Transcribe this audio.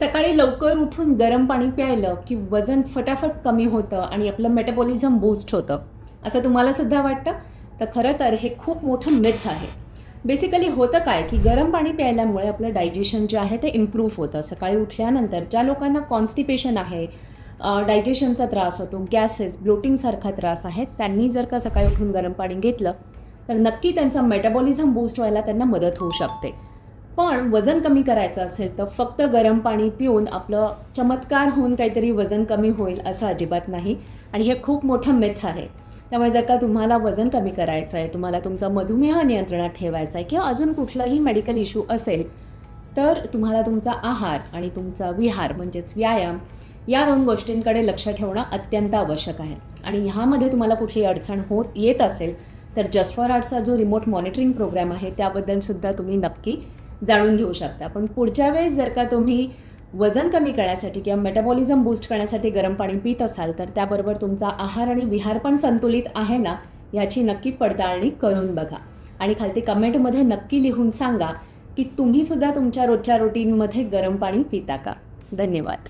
सकाळी लवकर उठून गरम पाणी प्यायलं की वजन फटाफट कमी होतं आणि आपलं मेटाबॉलिझम बूस्ट होतं. असं तुम्हाला सुद्धा वाटतं? तर खरं तर हे खूप मोठं मिथ आहे. बेसिकली होतं काय की गरम पाणी प्यायल्यामुळे आपलं डायजेशन जे आहे ते इम्प्रूव्ह होतं. सकाळी उठल्यानंतर ज्या लोकांना कॉन्स्टिपेशन आहे डायजेशनचा त्रास होतो गॅसेस ब्लोटिंगसारखा त्रास आहे त्यांनी जर का सकाळी उठून गरम पाणी घेतलं तर नक्की त्यांचा मेटाबॉलिझम बूस्ट व्हायला त्यांना मदत होऊ शकते. पण वजन कमी करायचं असेल तर फक्त गरम पाणी पिऊन आपलं चमत्कार होऊन काहीतरी वजन कमी होईल असं अजिबात नाही. आणि हे खूप मोठं मिथ आहे. त्यामुळे जर का तुम्हाला वजन कमी करायचं आहे तुम्हाला तुमचा मधुमेह नियंत्रणात ठेवायचा आहे किंवा अजून कुठलाही मेडिकल इश्यू असेल तर तुम्हाला तुमचा आहार आणि तुमचा विहार म्हणजेच व्यायाम या दोन गोष्टींकडे लक्ष ठेवणं अत्यंत आवश्यक आहे. आणि ह्यामध्ये तुम्हाला कुठली अडचण होत येत असेल तर जस्ट फॉर आर्टचा जो रिमोट मॉनिटरिंग प्रोग्राम आहे त्याबद्दलसुद्धा तुम्ही नक्की जाणून घेऊ शकता. पण पुढच्या वेळेस जर का तुम्ही वजन कमी करण्यासाठी किंवा मेटाबॉलिझम बूस्ट करण्यासाठी गरम पाणी पित असाल तर त्याबरोबर तुमचा आहार आणि विहार पण संतुलित आहे ना याची नक्की पडताळणी करून बघा. आणि खालती कमेंटमध्ये नक्की लिहून सांगा की तुम्हीसुद्धा तुमच्या रोजच्या रुटीनमध्ये गरम पाणी पिता का? धन्यवाद.